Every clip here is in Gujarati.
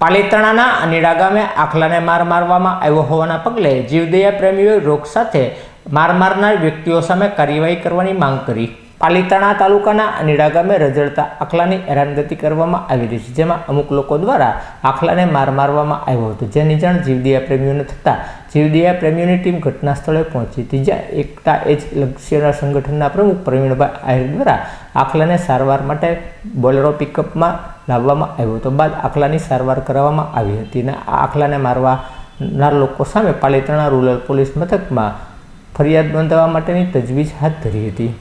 પાલીતાણાના અનીડા ગામે આખલાને માર મારવામાં આવ્યો હોવાના પગલે જીવદયા પ્રેમીઓએ રોગ સાથે માર મારનાર વ્યક્તિઓ સામે કાર્યવાહી કરવાની માંગ કરી. પાલીતાણા તાલુકાના અનીડા ગામે રજડતા આખલાની હેરાનગતિ કરવામાં આવી રહી છે, જેમાં અમુક લોકો દ્વારા આખલાને માર મારવામાં આવ્યો હતો. જેની જાણ જીવદયા પ્રેમીઓને થતાં જીવદયા પ્રેમીઓની ટીમ ઘટના સ્થળે પહોંચી હતી, જ્યાં એકતા એજ લક્ષ્યના સંગઠનના પ્રમુખ પ્રવીણભાઈ આહિર દ્વારા આખલાને સારવાર માટે બોલેરો પિકઅપમાં લાવવામાં આવ્યો. હતો બાદ આખલાની સારવાર કરાવવામાં આવી હતી અને આ આખલાને મારવાના લોકો સામે પાલિતાણા રૂરલ પોલીસ મથકમાં ફરિયાદ નોંધાવવા માટેની તજવીજ હાથ ધરી હતી.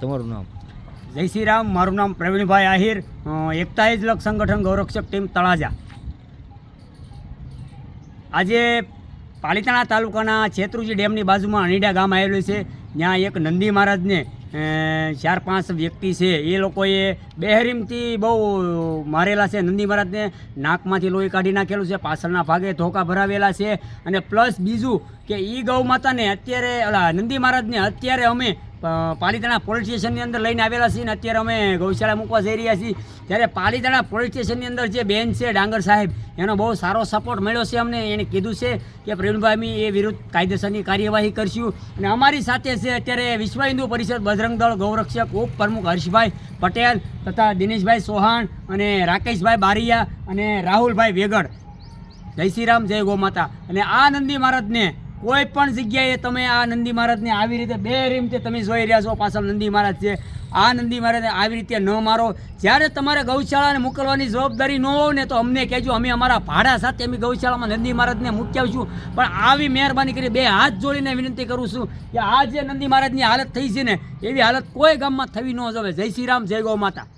તમારું નામ? જય શ્રી રામ, મારું નામ પ્રવીણભાઈ આહિર. એકતાઈ જ એજ સંગઠન ગૌરક્ષક ટીમ તળાજા. આજે પાલિતાણા તાલુકાના છેત્રુજી ડેમની બાજુમાં અણીડા ગામ આવેલું છે. ત્યાં એક નંદી મહારાજને ચાર પાંચ વ્યક્તિ છે. એ લોકોએ બેહરીમથી બહુ મારેલા છે. નંદી મહારાજને નાકમાંથી લોહી કાઢી નાખેલું છે. પાછળના ભાગે ધોકા ભરાવેલા છે. અને પ્લસ બીજું કે એ ગૌ માતાને અત્યારે નંદી મહારાજને અત્યારે અમે પાલીતાણા પોલીસ સ્ટેશનની અંદર લઈને આવેલા છીએ ને અત્યારે અમે ગૌશાળા મૂકવા જઈ રહ્યા છીએ. ત્યારે પાલીતાણા પોલીસ સ્ટેશનની અંદર જે બેન છે, ડાંગર સાહેબ, એનો બહુ સારો સપોર્ટ મળ્યો છે અમને. એણે કીધું છે કે પ્રવીણભાઈ એ વિરુદ્ધ કાયદેસરની કાર્યવાહી કરશું. અને અમારી સાથે છે અત્યારે વિશ્વ હિન્દુ પરિષદ બજરંગ દળ ગૌરક્ષક ઉપ પ્રમુખ હર્ષભાઈ પટેલ તથા દિનેશભાઈ ચૌહાણ અને રાકેશભાઈ બારિયા અને રાહુલભાઈ વેગડ. જય શ્રી રામ, જય ગો માતા. અને આ નંદી મહારાજને કોઈ પણ જગ્યાએ તમે આ નંદી મહારાજને આવી રીતે બે રીમથી તમે જોઈ રહ્યા છો, પાછળ નંદી મહારાજ છે. આ નંદી મહારાજને આવી રીતે ન મારો. જ્યારે તમારે ગૌશાળાને મોકલવાની જવાબદારી ન હોય ને તો અમને કહેજો, અમે અમારા ભાડા સાથે અમે ગૌશાળામાં નંદી મહારાજને મૂકી આવશું પણ આવી મહેરબાની કરી બે હાથ જોડીને વિનંતી કરું છું કે આ જે નંદી મહારાજની હાલત થઈ છે ને, એવી હાલત કોઈ ગામમાં થવી ન જવે. જય શ્રી રામ, જય ગૌ માતા.